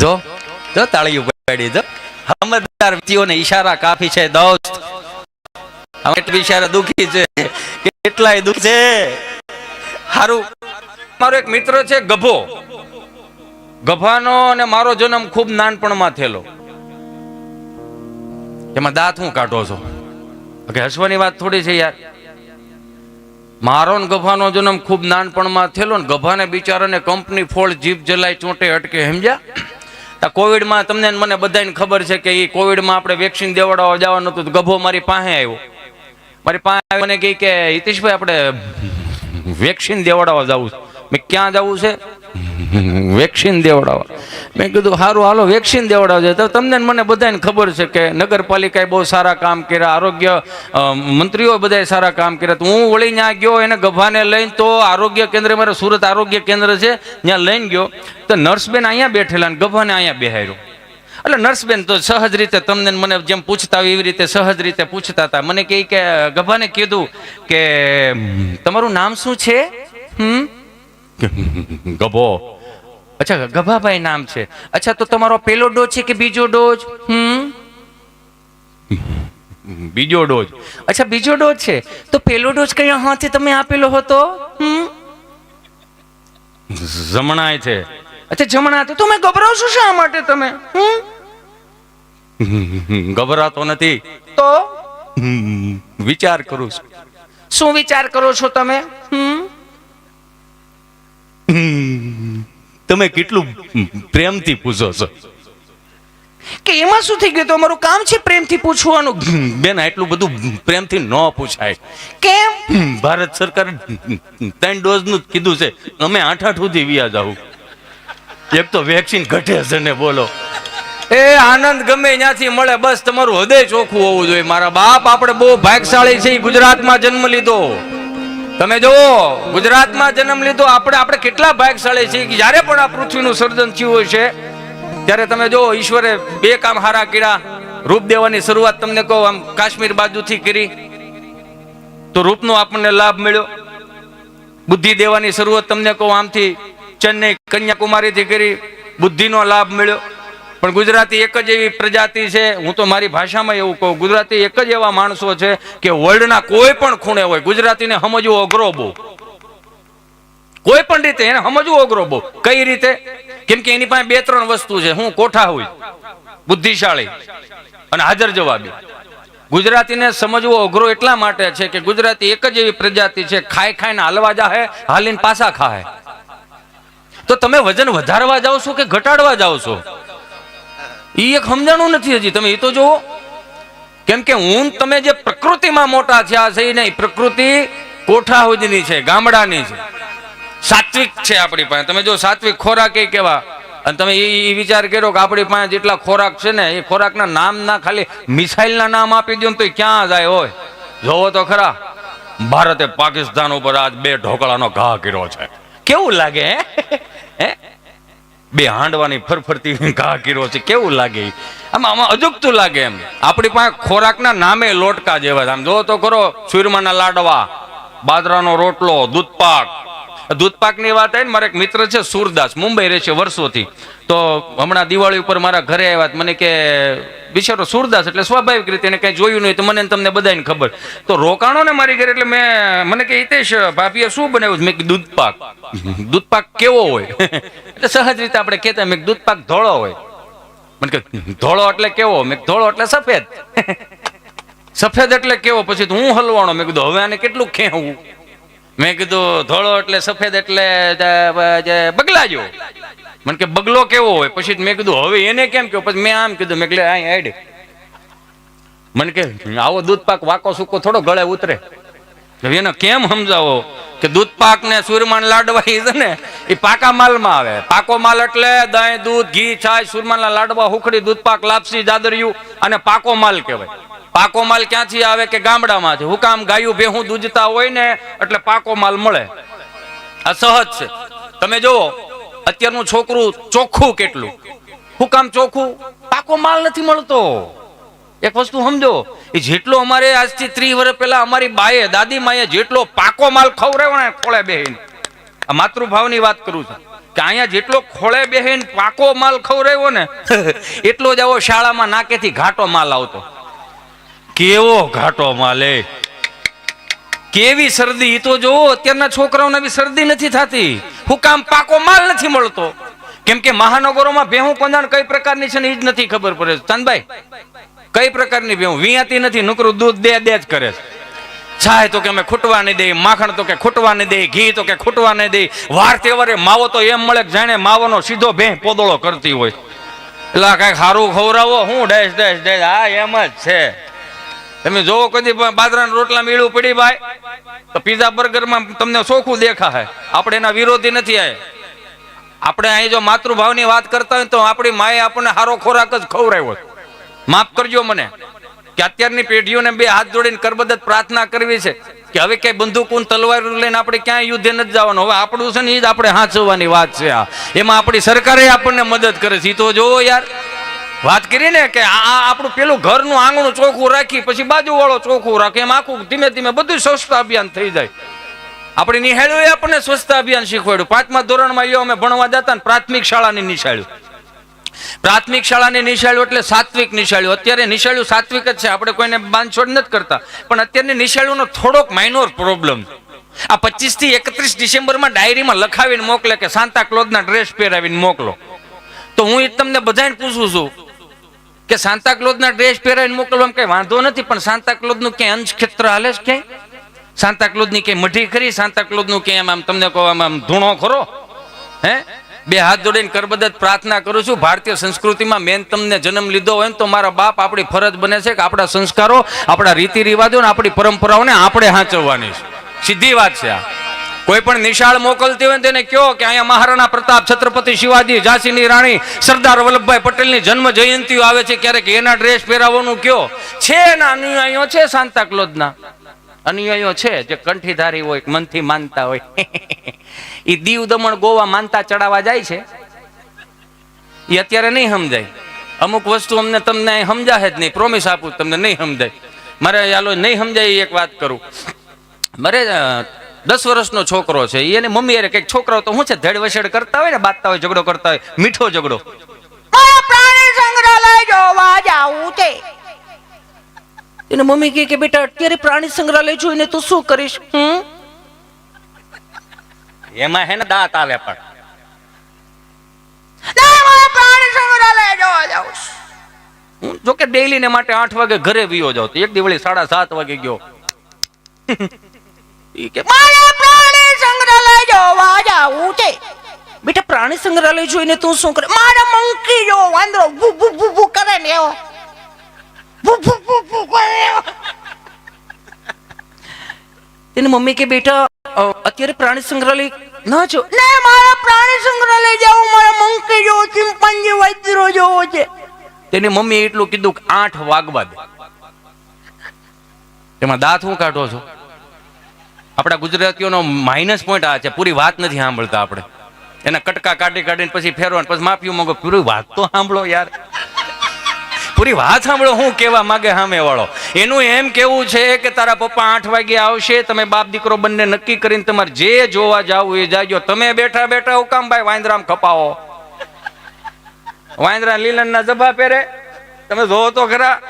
જો જો તાળીઓ પાડી જો હમદાર વ્યક્તિઓને ઈશારા કાફી છે દોસ્ત અમે બિચારા દુખી છે. કેટલાય દુખ છે. હારું. મારો એક મિત્ર છે, ગભો. ગભાનો અને મારો જન્મ ખૂબ નાનપણમાં થયેલો. એમાં દાંત હું કાઢો છો? કે હસવાની વાત થોડી છે યાર. મારો ને ગભાનો જન્મ ખૂબ નાનપણમાં થયેલો ને ગભાને બિચારાને કંપની ફોડ જીભ જલાઈ ચોંટે અટકે, સમજ્યા? આ કોવિડમાં તમને મને બધાને ખબર છે કે એ કોવિડમાં આપણે વેક્સિન દેવડાવવા જવાનું હતું ગભો મારી પાસે આવ્યો. મારી પાસે આવ્યો મને કહે કે, હિતેશભાઈ, આપણે વેક્સિન દેવડાવવા જવું છે. મેં ક્યાં જવું છે? વેક્સિન દેવડાવવા મેં કીધું સારું હાલો, વેક્સિન દેવડાવજે. તો તમને મને બધાને ખબર છે કે નગરપાલિકાએ બહુ સારા કામ કર્યા, આરોગ્ય મંત્રીઓ બધાએ સારા કામ કર્યા. તો હું વળી ત્યાં ગયો, એને ગભાને લઈને તો આરોગ્ય કેન્દ્ર, મારે સુરત આરોગ્ય કેન્દ્ર છે, ત્યાં લઈને ગયો. તો નર્સબેન અહીંયા બેઠેલા ને ગભાને અહીંયા બેહાર્યો એટલે નર્સબેન તો સહજ રીતે તમને મને જેમ પૂછતા હોય એવી રીતે સહજ રીતે પૂછતા હતા. મને કહે કે, ગભાને કીધું કે તમારું નામ શું છે? હમ ગભો. અચ્છા ગભાભાઈ નામ છે. અચ્છા તો તમારો પેલો ડોઝ છે કે બીજો ડોઝ? હમ? બીજો ડોઝ. અચ્છા બીજો ડોઝ છે. તો પેલો ડોઝ કયા હાથે તમે આપેલો હતો? હમ? જમણાય છે. અચ્છા જમણા તો મેં ગભરાવશો શા માટે તમે? હમ? ગભરાતો નથી. તો? વિચાર કરું છું. શું વિચાર કરો છો તમે? હમ? તમે કેટલું પ્રેમથી પૂછો છો? કે એમાં શું થઈ ગયું? તો અમારું કામ છે પ્રેમથી પૂછવાનું. બેન એટલું બધું પ્રેમથી ન પૂછાય. કેમ? ભારત સરકારે ત્રણ ડોઝનું કીધું છે. અમે આઠ આઠ સુધી વ્યા જાવ એક તો વેક્સિન ઘટે છે ને બોલો. એ આનંદ ગમે ત્યાંથી મળે. બસ તમારું હૃદય ચોખ્ખું હોવું જોઈએ. મારા બાપ આપણે બહુ ભાગશાળી છે ગુજરાતમાં જન્મ લીધો. તમે જુઓ, ગુજરાતમાં જન્મ લીધો. આપણે આપણે કેટલા ભાગશાળી છીએ કે જ્યારે પણ આ પૃથ્વીનું સર્જન થયું હોય છે, ત્યારે તમે જુઓ, ઈશ્વરે બે કામ હારા કર્યા. રૂપ દેવાની શરૂઆત તમને કહો, આમ કાશ્મીર બાજુથી કરી. તો રૂપનો આપણને લાભ મળ્યો. બુદ્ધિ દેવાની શરૂઆત તમને કહો, આમથી ચેન્નઈ કન્યાકુમારીથી કરી બુદ્ધિનો લાભ મળ્યો. પણ ગુજરાતી એક જ એવી પ્રજાતિ છે, હું તો મારી ભાષામાં એવું કહું, ગુજરાતી એક જ એવા માણસો છે કે વર્લ્ડના કોઈ પણ ખૂણે હોય, ગુજરાતીને સમજવું અઘરો બહુ. કોઈ પણ રીતે એને સમજવું અઘરો બહુ. કઈ રીતે? કેમ કે એની પાસે બે ત્રણ વસ્તુ છે, હું કોઠા હોય, બુદ્ધિશાળી અને હાજર જવાબી. ગુજરાતીને સમજવું અઘરો એટલા માટે છે કે ગુજરાતી એક જ એવી પ્રજાતિ છે ખાઈ ખાઈને હાલવા જાહે, હાલીને પાછા ખાહે. તો તમે વજન વધારવા જાઓ છો કે ઘટાડવા જાઓ છો? એ એક સમજાણું નથી હજી. તમે એ તો જુઓ. કેમ કે હું તમે જે પ્રકૃતિમાં મોટા થયા છે એ નહીં. પ્રકૃતિ કોઠા સુધીની છે, ગામડાની છે. સાત્વિક છે આપણી પાસે. તમે જો સાત્વિક ખોરાક એ કેવા? અને તમે એ વિચાર કર્યો કે આપણી પાસે જેટલા ખોરાક છે ને, એ ખોરાકના નામ ના ખાલી મિસાઇલના નામ આપી દો ને તો ક્યાં જાય હોય જોવો તો ખરા. ભારતે પાકિસ્તાન ઉપર આજ બે ઢોકળાનો ઘા કર્યો છે. કેવું લાગે હે? બે હાંડવાની ફરફરતી ઘા કીરો છે. કેવું લાગે? આમાં આમાં અજુગતું લાગે એમ. આપણી પાસે ખોરાકના નામે લોટકા જેવા આમ જો તો ખરો સુરમાના લાડવા, બાજરાનો રોટલો, દૂધપાક દૂધપાકની વાત આવી ને મારા એક મિત્ર છે, સુરદાસ, મુંબઈ રહે છે વર્ષોથી. તો હમણાં દિવાળી ઉપર મારા ઘરે આવ્યા મને કે, બિચારો સુરદાસ, એટલે સ્વાભાવિક રીતે એને કઈ જોયું નહીં તો મને તમને બધાને ખબર. તો રોકાણો ને મારી ઘરે, એટલે મેં, મને કે, હિતેશ, ભાભીએ શું બનાવ્યું? મેં કીધું, દૂધપાક. દૂધપાક કેવો હોય? એટલે સહજ રીતે આપણે કહેતા મેં દૂધપાક ધોળો હોય. મને કે, ધોળો એટલે કેવો? મેં ધોળો એટલે સફેદ. સફેદ એટલે કેવો? પછી હું હલવાણો મેં કીધું, હવે આને કેટલું ખેવું? મેં કીધું, ધોળો એટલે સફેદ એટલે જ- જે મને કે, બગલો કેવો હોય? પછી મેં કીધું, હવે એને કેમ કહ્યું પછી મેં આમ કીધું, મેં એટલે અહીં હેડ મને કે, આવો દૂધપાક વાકો સૂકો થોડો ગળે ઉતરે. એને કેમ સમજાવો કે દૂધપાક ને સુરમાન લાડવા એ છે ને એ પાકા માલમાં આવે. પાકો માલ એટલે દહીં દૂધ, ઘી, છાશ, સુરમાનના લાડવા, હુખડી, દૂધપાક, લાપસી, જાદરિયું અને પાકો માલ કહેવાય. પાકો માલ ક્યાંથી આવે કે ગામડામાંથી? હું કામ ગાયું, ભેહું દૂધતા હોય ને, એટલે પાકો માલ મળે. આ સહજ છે. તમે જુઓ અત્યારનું છોકરું ચોખ્ખું કેટલું? હું કામ ચોખ્ખું? પાકો માલ નથી મળતો. એક વસ્તુ સમજો, એ જેટલો અમારે આજથી ત્રીસ વર્ષ પહેલા અમારી બાએ, દાદી માએ જેટલો પાકો માલ ખવડાવ્યો ને, ખોળે બેહીને. આ માતૃભાવની વાત કરું છું કે અહીંયા જેટલો ખોળે બેહીને પાકો માલ ખવડાવ્યો ને, એટલો જ આવો શાળામાં નાકેથી ઘાટો માલ આવતો. કેવો ઘાટો માલે? કેવી શરદી? તો જોવો, અત્યારના છોકરાઓને બી શરદી નથી થતી. હું કામ પાકો માલ નથી મળતો. કેમ કે મહાનગરોમાં ભેહું કોંદાણ કઈ પ્રકારની છે ને એ જ નથી ખબર પડે. ચાંદભાઈ, કઈ પ્રકારની ભેહું? વિયાતી નથી, નકરું દૂધ દે દે જ કરે છે. છાય તો કે અમે ખૂટવા નહીં દે માખણ તો કે ખૂટવા નહીં દે ઘી તો કે ખૂટવા નહીં દે વાર તહેવારે માવો તો એમ મળે કે જાણે માવાનો સીધો ભેહ પોદળો કરતી હોય. એટલે કંઈક સારું ખવરાવો હું ડેશ ડેશ ડેશ. હા એમ જ છે. તમે જોવો કદી બાજરાના રોટલા મીળું પડી ભાઈ, તો પીઝા બર્ગરમાં તમને ચોખ્ખું દેખાય આપણે એના વિરોધી નથી આય. આપણે અહીં જો માતૃભાવની વાત કરતા હોય તો આપણી માએ આપણને સારો ખોરાક જ ખવડાવ્યો માફ કરજો મને. કે અત્યારની પેઢીઓને બે હાથ જોડીને કરબદત પ્રાર્થના કરવી છે કે હવે ક્યાંય બંદૂકુન તલવાર લઈને આપણે ક્યાંય યુદ્ધે નથી જવાનું. હવે આપણું છે ને એ જ આપણે હાંચવવાની વાત છે આ. એમાં આપણી સરકારે આપણને મદદ કરે છે. તો જોવો યાર. વાત કરી ને કે આ આપણું પેલું ઘરનું આંગણું ચોખ્ખું રાખી, પછી બાજુવાળો ચોખ્ખું રાખે, એમ આખું ધીમે ધીમે બધું સ્વચ્છતા અભિયાન થઈ જાય. આપણે નિહાળ્યું આપણને સ્વચ્છતા અભિયાન શીખવાડ્યું. પાંચમા ધોરણમાં એ અમે ભણવા જતા ને પ્રાથમિક શાળાની નિશાળ્યું. પ્રાથમિક શાળાની નિશાળ્યું એટલે સાત્વિક નિશાળ્યું. અત્યારે નિશાળ્યું સાત્વિક જ છે. આપણે કોઈને બાંધછોડ નથી કરતા. પણ અત્યારની નિશાળ્યુંનો થોડોક માઇનોર પ્રોબ્લેમ આ પચીસથી એકત્રીસ ડિસેમ્બરમાં ડાયરીમાં લખાવીને મોકલે કે સાંતા ક્લોઝના ડ્રેસ પહેરાવીને મોકલો. તો હું એ તમને બધાને પૂછું છું. કે સાંતા ક્લોઝના ડ્રેસ પહેરાવીને મોકલવામાં કઈ વાંધો નથી, પણ સાંતા ક્લોઝનું ક્યાંય અંશ ક્ષેત્ર હાલે છે ક્યાંય? સાંતા ક્લોઝની ક્યાંય મઢી ખરી સાંતા ક્લોઝનું ક્યાંય આમ આમ તમને કહો, આમ આમ ધૂણો ખરો? હે? બે હાથ જોડીને કરબદત પ્રાર્થના કરું છું, ભારતીય સંસ્કૃતિમાં મેન તમને જન્મ લીધો હોય તો મારા બાપ આપણી ફરજ બને છે કે આપણા સંસ્કારો, આપણા રીતિ રિવાજો ને આપણી પરંપરાઓને આપણે હાંચવવાની છે. સીધી વાત છે આ. કોઈ પણ નિશાળ મોકલતી હોય તેને કહો કે અહીંયા મહારાણા પ્રતાપ છત્રપતિ શિવાજી, ઝાંસીની રાણી, સરદાર વલ્લભભાઈ પટેલની જન્મ જયંતિઓ આવે છે ક્યારેક એના ડ્રેસ પહેરાવવાનું કયો છે એના અનુયાયીઓ છે સાંતા ક્લોઝના? અનુયાયીઓ છે જે કંઠીધારી હોય, મનથી માનતા હોય. એ દીવ દમણ ગોવા માનતા ચડાવવા જાય છે. એ અત્યારે નહીં સમજાય. અમુક વસ્તુ અમને તમને સમજાશે જ નહીં. પ્રોમિસ આપું તમને નહીં સમજાય. મારે ચાલો નહીં સમજાય એક વાત કરું. મારે દસ વર્ષનો છોકરો છે. એને મમ્મી અરે કંઈક છોકરાઓ તો શું છે ધડ વસેડ કરતા હોય ને બાતતા હોય ઝઘડો કરતા હોય મીઠો ઝઘડો. પ્રાણી સંગ્રહાલય જોવા જાવું છે એને મમ્મી કહે કે બેટા અત્યારે પ્રાણી સંગ્રહાલય જોઈને તું શું કરીશ? હમ? એમાં હે ને દાંત આવે પણ. પ્રાણી સંગ્રહાલય જોવા જાવું છે. હું જોકે ડેઈલી ને માટે આઠ વાગે ઘરે વિયો જાઉં તો એક દિવળી સાડા સાત વાગે ગયો. કે, મારા પ્રાણી સંગ્રહાલય જોવા જાવું છે બેટા, પ્રાણી સંગ્રહાલય જોઈને તું શું કરે? મારા મંકી જો વાંદરો ભૂ ભૂ ભૂ ભૂ કરે ને એવો. ભૂ ભૂ ભૂ ભૂ કરે તેની મમ્મી કે, બેટા અત્યારે પ્રાણી સંગ્રહાલય ના જો. ના મારા પ્રાણી સંગ્રહાલય જાવું મારા મંકી જો, ચિંપાંજી વાંદરો જોવો છે. તેની મમ્મી એટલું કીધું કે આઠ વાગવા દે. એમાં દાંત હું કાઢો છો? આપણા ગુજરાતીઓનો માઇનસ પોઈન્ટ આ છે, પૂરી વાત નથી સાંભળતા આપણે. એના કટકા કાઢી કાઢીને પછી ફેરવા પછી માફી માંગો. પૂરી વાત તો સાંભળો યાર. પૂરી વાત સાંભળો, હું કેવા માગે સામે વાળો? એનું એમ કેવું છે કે તારા પપ્પા આઠ વાગે આવશે, તમે બાપ દીકરો બંને નક્કી કરીને તમારે જે જોવા જાવું એ જાજો. તમે બેઠા બેઠા હું કામ ભાઈ વાંદરામ ખપાવો. વાંદરા લીલન ના જભા પહેરે. તમે જોવો તો ખરા.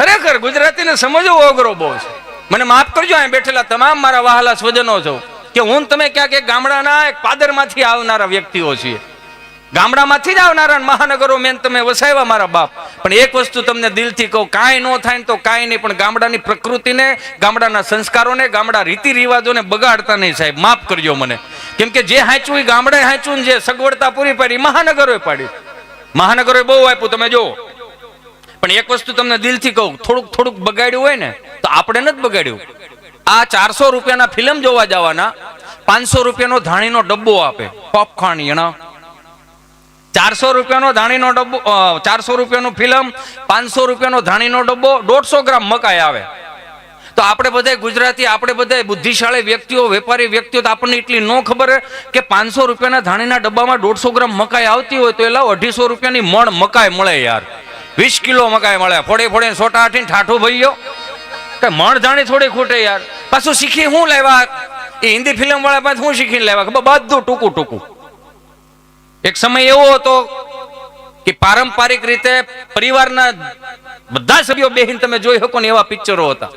ખરેખર ગુજરાતીને સમજવું અઘરો બહુ છે. મને માફ કરજો, અહીં બેઠેલા તમામ મારા વહાલા સ્વજનો છો, કે હું તમે ક્યાંક એક ગામડાના એક પાદરમાંથી આવનારા વ્યક્તિઓ છીએ. ગામડામાંથી જ આવનારા મહાનગરો મેન તમે વસાવ્યા મારા બાપ. પણ એક વસ્તુ તમને દિલથી કહું, કાંઈ ન થાય તો કાંઈ નહીં, પણ ગામડાની પ્રકૃતિને, ગામડાના સંસ્કારોને, ગામડા રીતિ રિવાજોને બગાડતા નહીં સાહેબ. માફ કરજો મને. કેમ કે જે હાંચવું એ ગામડે હાંચવું જે સગવડતા પૂરી પાડી મહાનગરોએ પાડી. મહાનગરોએ બહુ આપ્યું, તમે જુઓ. પણ એક વસ્તુ તમને દિલથી કહું, થોડુંક થોડુંક બગાડ્યું હોય ને, તો આપણે નથી બગાડ્યું. આ ચારસો રૂપિયાના ફિલ્મ જોવા જવાના, પાંચસો રૂપિયાનો ધાણીનો ડબ્બો આપે પોપકોર્ન યણા ચારસો રૂપિયાનો ધાણીનો ડબ્બો ચારસો રૂપિયાનું ફિલ્મ, પાંચસો રૂપિયાનો ધાણીનો ડબ્બો, દોઢસો ગ્રામ મકાઈ આવે. તો આપણે બધા ગુજરાતી, આપણે બધા બુદ્ધિશાળી વ્યક્તિઓ, વેપારી વ્યક્તિઓ, તો આપણને એટલી ન ખબર કે પાંચસો રૂપિયાના ધાણીના ડબ્બામાં દોઢસો ગ્રામ મકાઈ આવતી હોય તો એલા અઢીસો રૂપિયાની મણ મકાઈ મળે યાર. વીસ કિલો મકાઈ મળે. ફોડે ફોડે સોટા આઠીને ઠાઠું ભઈ ગયો કે મણ જાણે થોડી ખૂટે યાર. પાછું શીખી હું લેવા એ હિન્દી ફિલ્મ વાળા પાસે હું શીખીને લેવા કે બધું ટૂંકું ટૂંકું. એક સમય એવો હતો કે પારંપરિક રીતે પરિવારના બધા સભ્યો બેહીને તમે જોઈ શકો ને એવા પિક્ચરો હતા.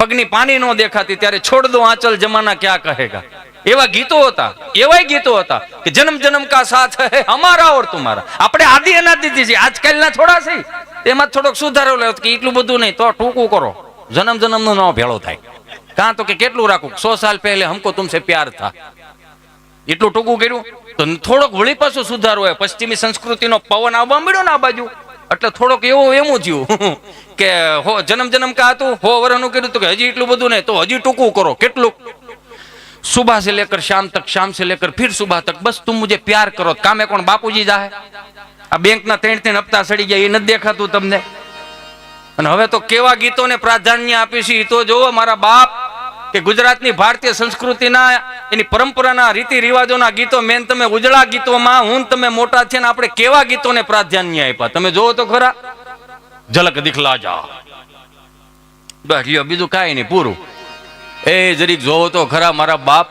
પગની પાણી નો દેખાતી, ત્યારે છોડ દો, આંચલ જમાના ક્યાં કહેગા? એવા ગીતો હતા, એવાય ગીતો હતા કે જન્મ જન્મ કા સાથ હે હમારા ઓર તુમારા આપણે આદિ અનાદિથી છે આજકાલના થોડા છે. તેમાં થોડોક સુધારો લેવો કે એટલું બધું નહીં, તો ટૂંકું કરો. જન્મ જન્મ નો ન ભેળો થાય. કાં તો કે કેટલું રાખું? સો સાલ પહેલે હમકો તુમસે પ્યાર થા. એટલું ટૂંકું કર્યું? તો થોડોક વળી પાછો સુધારો હોય. પશ્ચિમી સંસ્કૃતિનો પવન આવવા મળ્યો ને આ બાજુ. એટલે થોડોક એવું એમું થયું કે હો, જન્મ જન્મ કા હતું? હો વરનું કર્યું તો કે હજી એટલું બધું નહીં, તો હજી ટૂંકું કરો. કેટલું? सुबह से लेकर शाम तक शाम से लेकर फिर सुबह तक बस तुम मुझे प्यार करो કામે કોણ બાપુજી જાહે આ બેંકના ત્રણ ત્રણ હપ્તા સડી ગયા એ નથી દેખાતું તમને અને હવે તો કેવા ગીતોને પ્રાધાન્ય આપીશું એ તો જોવો મારા બાપ કે ગુજરાતની ભારતીય સંસ્કૃતિના એની પરંપરાના રીતિ રિવાજોના ગીતો મેન તમે ઉજળા ગીતોમાં હું ને તમે મોટા છે ને આપણે કેવા ગીતોને પ્રાધાન્ય આપ્યા તમે જોવો તો ખરા ઝલક દિખલા જા બસ લ્યો બીજું કાંઈ નહીં પૂરું એ જરીક જોવો તો ખરા મારા બાપ,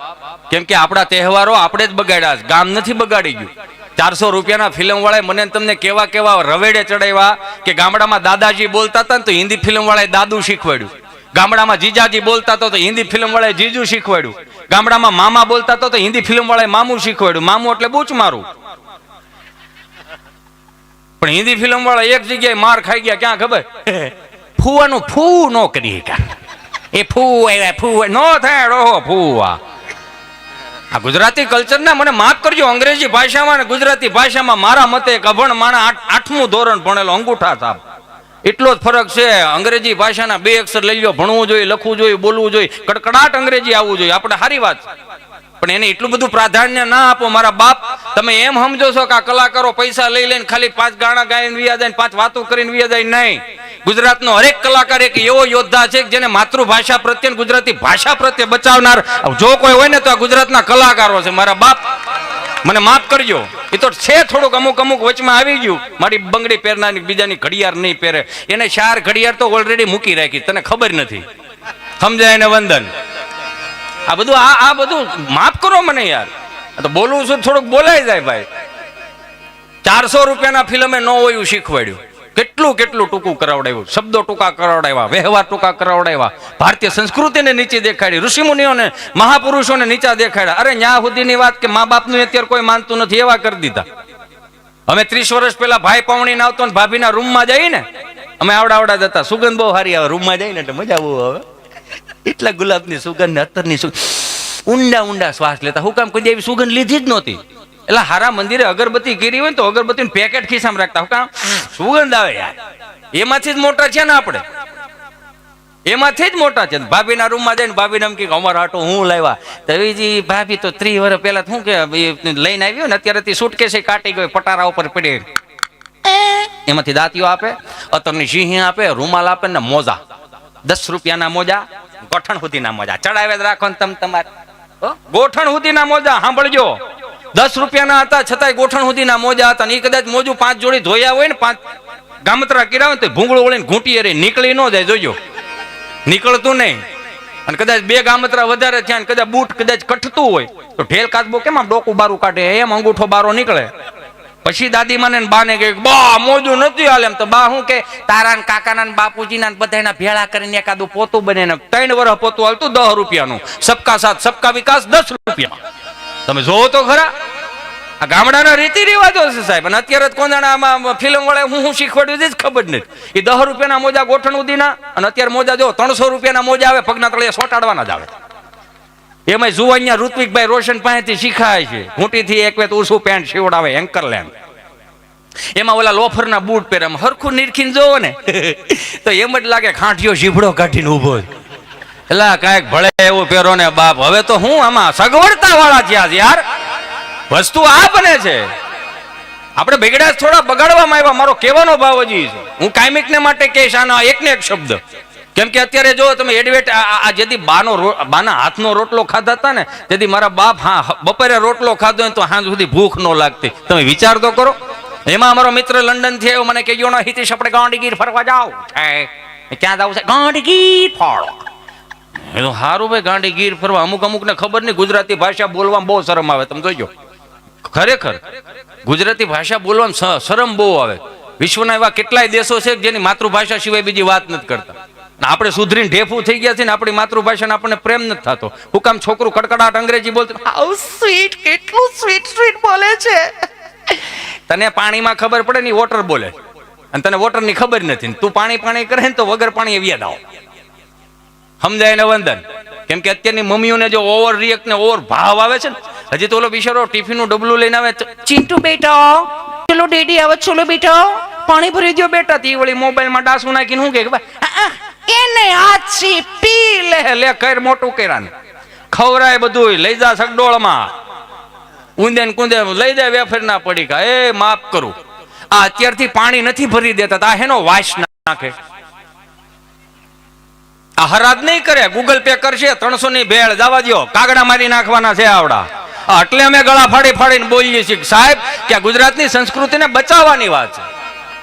કેમ કે આપણા તહેવારો આપણે જ બગાડ્યા ગામ નથી બગાડી ગયું. ચારસો રૂપિયાના ફિલ્મ વાળાએ મને તમને કેવા કેવા રવેડે ચડાવ્યા કે ગામડામાં દાદાજી બોલતા હતા ને તો હિન્દી ફિલ્મ વાળાએ દાદુ શીખવાડ્યું. ગામડામાં જીજાજી બોલતા તો હિન્દી ફિલ્મ વાળાએ જીજુ શીખવાડ્યું. ગામડામાં મામા બોલતા તો હિન્દી ફિલ્મ વાળાએ મામું શીખવાડ્યું. મામું એટલે બૂચ મારું. પણ હિન્દી ફિલ્મ વાળા એક જગ્યાએ માર ખાઈ ગયા, ક્યાં ખબર? ફૂવાનું ફૂ ન કરી કા એ ફૂ આવ્યા ફૂ થાય રોહો ફૂવા આ. ગુજરાતી કલ્ચરના મને માફ કરજો, અંગ્રેજી ભાષામાં ગુજરાતી ભાષામાં મારા મતે એક અભણ માણા આઠમું ધોરણ ભણેલો અંગૂઠા સાહેબ એટલો જ ફરક છે, અંગ્રેજી ભાષાના બે અક્ષર લઈ લો ભણવું જોઈએ, લખવું જોઈએ, બોલવું જોઈએ, કડકડાટ અંગ્રેજી આવવું જોઈએ, આપણે સારી વાત પણ એને એટલું બધું પ્રાધાન્ય ના આપો, મારા બાપ, તમે એમ સમજો છો કે આ કલાકારો પૈસા લઈ લઈને ખાલી પાંચ ગાણા ગાઈને વિયા જાય પાંચ વાતો કરીને વિયા જાય, નહીં. ગુજરાતનો હરેક કલાકાર એક એવો યોદ્ધા છે જેને માતૃભાષા પ્રત્યે ગુજરાતી ભાષા પ્રત્યે બચાવનાર. જો કોઈ હોય ને તો આ ગુજરાતના કલાકારો છે. મારા બાપ, મને માફ કરજો. એ તો છે થોડુંક અમુક અમુક વચમાં આવી ગયું. મારી બંગડી પહેરનારની બીજાની ઘડિયાળ નહીં પહેરે. એને ચાર ઘડિયાળ તો ઓલરેડી મૂકી રાખી. તને ખબર નથી. સમજાય ને વંદન? આ બધું, આ આ બધું માફ કરો મને યાર. તો બોલવું છું, થોડુંક બોલાય જાય ભાઈ. ચારસો રૂપિયાના ફિલ્મે ન હોય એવું શીખવાડ્યું. કેટલું કેટલું ટૂંકું કરાવડાવ્યું? શબ્દો ટૂંકા કરાવડાવ્યા, વ્યવહાર ટૂંકા કરાવડાવ્યા. ભારતીય સંસ્કૃતિને નીચે દેખાડી, ઋષિમુનિઓને, મહાપુરુષોને નીચા દેખાડ્યા. અરે ન્યા સુધીની વાત કે મા બાપનું અત્યારે કોઈ માનતું નથી, એવા કરી દીધા. અમે ત્રીસ વર્ષ પહેલા ભાઈ પાવણીને આવતો ને ભાભીના રૂમમાં જઈને અમે આવડા આવડા જતા. સુગંધ બહુ સારી આવે, રૂમમાં જઈને એટલે મજા બહુ આવે. એટલા ગુલાબની સુગંધ ને અત્તરની સુગંધ. ઊંડા ઊંડા શ્વાસ લેતા. હું કામ કોઈ એવી સુગંધ લીધી જ નહોતી. એટલે હારા મંદિરે અગરબત્તી કરી હોય ને તો અગરબત્તીનું પેકેટ ખિસ્સામાં રાખતા હોય સુગંધ આવે યાર. એમાંથી જ મોટા છે ને આપણે. એમાંથી જ મોટા છે ભાભીના રૂમમાં જઈને ભાભીને એમ કે અમારો આટો હું લાવ્યા? તો એ ભાભી તો ત્રીસ વર્ષ પહેલા શું કે લઈને આવ્યો ને અત્યારે સુટકેસે કાટી ગયો પટારા ઉપર પડી. એમાંથી દાંતીઓ આપે અત્તરની સિંહ આપે રૂમાલ આપે ને મોજા. દસ રૂપિયાના મોજા ગોઠણ સુધીના મોજા. ચડાવે રાખો ને તમ તમારે? ગોઠણ સુધીના મોજા સાંભળજો. દસ રૂપિયાના હતા, છતાંય ગોઠણ સુધીના મોજા હતા ને કદાચ મોજું પાંચ જોડી ધોયા હોય ને પાંચ ગામતરા કર્યા હોય તો ભૂંગળું વળીને ઘૂંટીએ રે, નીકળી ન જાય, જોજો. નીકળતું નહીં. અને કદાચ બે ગામતરા વધારે થયા ને કદાચ બૂટ કદાચ કઠતું હોય, તો ઢેલ કાચબો કેમ ડોકું બારું કાઢે? એમ અંગૂઠો બારો નીકળે. પછી દાદી માને બાને કે બા, મોજું નથી હાલ. એમ તો બા હું કે, તારા ને કાકાના ને બાપુજીના ને બધાના ભેળા કરીને એકાદું પોતું બને ત્રણ વર્ષ પોતું હાલતું દસ રૂપિયાનું. સબકા સાથ, સબકા વિકાસ દસ રૂપિયા. તમે જોવો તો ખરા. આ ગામડાના રીતિ રિવાજો છે સાહેબ. અને અત્યારે કોંદાણામાં ફિલ્મ વાળા હું હું શીખવાડ્યું છે જ ખબર નથી એ દસ રૂપિયાના મોજા ગોઠણ ઉદીના અને અત્યારે મોજા જો ત્રણસો રૂપિયાના મોજા આવે, પગના તળે સોટાડવાના જ આવે. એમાં અહીંયા ઋત્વિકભાઈ રોશન પાસેથી શીખાય છે. ઘૂંટીથી એક વેત ઉસું પેન્ટ સીવડાવે એન્કર લેન્ડ એમાં ઓલા લોફરના બૂટ પહેરે. હરખું નિરખીને જોવો ને. તો એમ જ લાગે ખાંઠિયો જીભડો કાઢીને ઊભો છે. એલા કાંઈક ભળે એવું પહેરો ને બાપ. હવે તો હું આમાં સગવડતા વાળા થયા યાર. વસ્તુ આ બને છે. આપણે બગડ્યા થોડા બગાડવામાં આવ્યા. મારો કહેવાનો ભાવ હજી છે. હું કાયમિકને માટે કહીશ આનો એકને એક શબ્દ. કેમ કે અત્યારે જો તમે એડવેટ આ જેથી બાનો બાના હાથનો રોટલો ખાધા હતા ને, તેથી મારા બાપ, હા બપોરે રોટલો ખાધો તો સાંજ સુધી ભૂખ ન લાગતી. તમે વિચાર તો કરો. એમાં અમારો મિત્ર લંડનથી આવ્યો મને કહેજો ના હિતેશ, આપણે ગાંડીગીર ફરવા છે ક્યાં જાવ છે? ગાંડીગીર ફળો. એ તો સારું ભાઈ ગાંડી ગીર ફરવા. અમુક અમુક ને ખબર નહીં ગુજરાતી ભાષા બોલવામાં બહુ શરમ આવે. તમે જોઈજો ખરેખર ગુજરાતી ભાષા બોલવામાં શરમ બહુ આવે. વિશ્વના એવા કેટલાય દેશો છે જેની માતૃભાષા સિવાય બીજી વાત નથી કરતા. આપણે સુધરીને ઢેફું થઈ ગયા છે ને આપણી માતૃભાષાને આપણને પ્રેમ નથી થતો. હું કામ છોકરું કડકડાટ અંગ્રેજી બોલતું? હાઉ સ્વીટ કેટલું સ્વીટ સ્વીટ બોલે છે. તને પાણીમાં ખબર પડે ને વોટર બોલે. અને તને વોટરની ખબર નથી તું પાણી પાણી કરે ને તો વગર પાણી વ્યાદ આવો. સમજાય ને વંદન? કેમ કે અત્યારની મમ્મીઓને જો ઓવર રિએક્ટ ને ઓવર ભાવ આવે છે ને, હજી તો ઓલો બિચારો ટિફિનનું ડબલું લઈને આવે ચિંટુ બેટા, ચલો ડેડી આવે, ચલો બેટા. પાણી ભરી દો બેટા, તી વળી મોબાઈલમાં ડાસું નાખીને હું કે એને આછી પી લે લે, કર મોટું કર્યા ને. ખવરાય બધું લઈ જા સગડોળમાં. ને કુંદે લઈ દે વેફર ના પડી કા એ, માફ કરું. આ અત્યારથી પાણી નથી ભરી દેતા, તા હેનો વાસ નાખે. હરાજ નહીં કરે ગૂગલ પે કરશે ત્રણસો ની ભેળ, જવા દો કાગડા મારી નાખવાના છે આવડા. એટલે અમે ગળા ફાડી ફાડીને બોલીએ છીએ સાહેબ, કે ગુજરાતની સંસ્કૃતિને બચાવવાની વાત છે.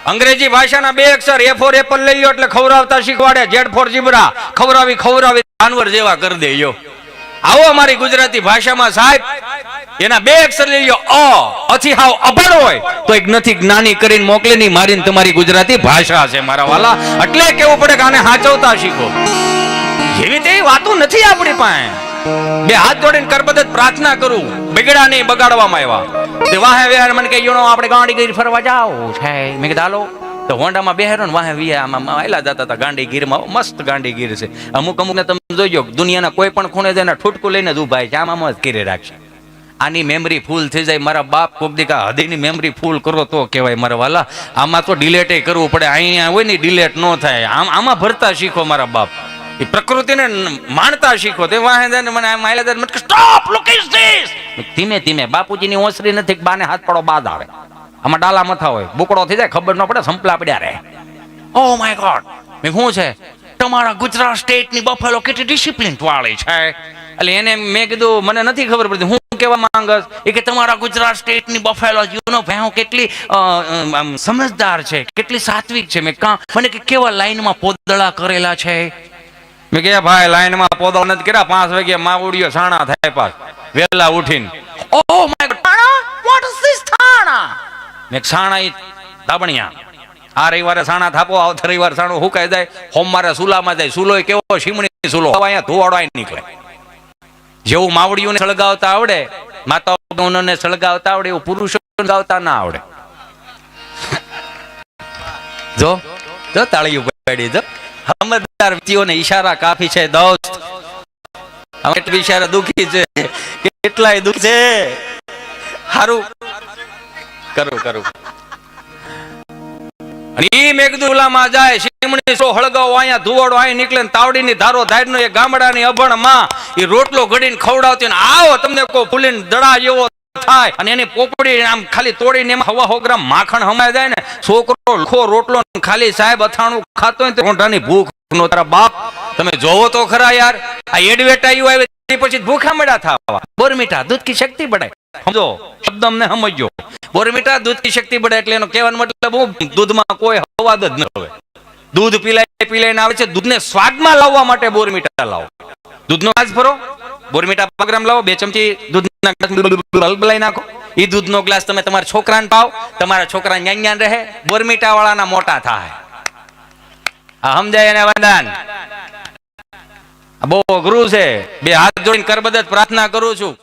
અંગ્રેજી ભાષાના બે અક્ષર એ ફોર એપલ લઈ લો એટલે ખવરાવતા શીખવાડે. જેડ ફોર જીબરા ખવરાવી ખવરાવી જાનવર જેવા કરી દે યો આવો અમારી ગુજરાતી ભાષામાં સાહેબ, એના બે અક્ષર લઈ લો અ, અથી હાવ અભણ હોય, તો એક નથી જ્ઞાની કરીને મોકલે નહીં મારીને તમારી ગુજરાતી ભાષા છે મારા વાલા. એટલે કેવું પડે કે આને હાચવતા શીખો. વાતો નથી આપણી પાસે. બે હાથ જોડીને કરબદત પ્રાર્થના કરું. બગડા નહીં બગાડવામાં આવ્યા. તે વાહે વેહર મને કે યુનો આપણે ગાંડી ગીર ફરવા જાવ છે. મેં કીધું, હાલો. તો હોન્ડામાં બેહેરો ને વાહે વિયામાં આયલા જતા હતા ગાંડી ગીરમાં. મસ્ત ગાંડી ગીર છે. અમુક અમુક ને તમે જોજો દુનિયાના કોઈ પણ ખૂણે જઈને ઠૂટકું લઈને જ ઊભા છે. આમાં જ કરી રાખશે. આની મેમરી ફૂલ થઈ જાય. મારા બાપ કોક દીકા હદીની મેમરી ફૂલ કરો તો કહેવાય મારા વાલા. આમાં તો ડિલેટે કરવું પડે. અહીંયા હોય ને ડિલેટ ન થાય. આમ, આમાં ભરતા શીખો મારા બાપ. એ પ્રકૃતિને ન- માણતા શીખો. તે વાહે જાય ને મને જાય ને મને સ્ટોપ લુક ઇઝ ધીસ ધીમે ધીમે, બાપુજીની ઓસરી નથી, બાને હાથ પડો, બાદ આવે. આમાં ડાલા મથા હોય. બુકડો થઈ જાય, ખબર ન પડે, સંપલા પડ્યા રહે. ઓ માય ગોડ મેં શું છે? તમારા ગુજરાત બફેલો કેટલી વાળી છે? એટલે એને મેં કીધું, મને નથી ખબર પડતી, હું કેવા માંગસ એ કે તમારા ગુજરાત સ્ટેટની બફેલો યુનો ભેહો કેટલી સમજદાર છે, કેટલી સાત્વિક છે. મેં કા મને કે, કેવા લાઈનમાં પોદળા કરેલા છે? મેં કે ભાઈ, લાઈનમાં પોદળ નથી કર્યા, પાંચ વાગે માવડીઓ સાણા થાય પાસ વેલા ઉઠીને ઓ માય ગોડ સાણા વોટ ઇઝ ધીસ સાણા ને સાણા ઈ દાબણિયા. આ રવિવારે સાણા થાપો, આવતા રવિવારે સાણું હુકાઈ જાય. સોમવારે સુલામાં જાય. સુલો કેવો શીમણી સુલો. અહીંયા ધોવાડો નીકળે. જેવું માવડીઓને સળગાવતા આવડે, માતાઓને સળગાવતા આવડે, એવું પુરુષો ગાવતા ના આવડે. જો જો તાળી પાડી જો સમજદાર વ્યક્તિઓને ઈશારા કાફી છે, દોસ્ત. અમે બિચારા દુખી છે. કેટલાય દુઃખ છે. હારું. કરું કરું. સો હળગાવ, અહીંયા ધુવાડો અહીં નીકળે ને તાવડીની ધારો ધારનો એ ગામડાની અભણમાં એ રોટલો ઘડીને ખવડાવતી ને આવો તમને કો ફૂલીને દડા જેવો થાય અને એની પોપડી આમ ખાલી તોડીને એમાં હવા હોગ્રામ માખણ હમાય જાય ને, છોકરો લખો રોટલો ખાલી સાહેબ અથાણું ખાતો હોય તો ભૂખ નો તારા બાપ. તમે જોવો તો ખરા યાર, આ એડવેટાયું આવે પછી ભૂખા મળ્યા થવા. બોરમીઠા દૂધ કી શક્તિ બઢે સમજો, શબ્દ અમને સમજો બોરમીઠા દૂધ કી શક્તિ બડાય એટલે એનો કહેવાનો મતલબ હું, દૂધમાં કોઈ હવાદ જ ન હોય દૂધ પીલાય પીલાઈને આવે છે, દૂધને સ્વાદમાં લાવવા માટે બોરમીઠા લાવો. દૂધનો આજ ભરો. બોરમીઠા પાંચ ગ્રામ લાવો, બે ચમચી દૂધના ગ્લાસ લઈ નાખો. એ દૂધનો ગ્લાસ તમે તમારા છોકરાને પાવ, તમારા છોકરા ન્યાન ન્યાન રહે બોરમીઠા વાળાના મોટા થાય. આ સમજાય એને વંદન બહુ અઘરું છે. બે હાથ જોડીને કરબદત પ્રાર્થના કરું છું.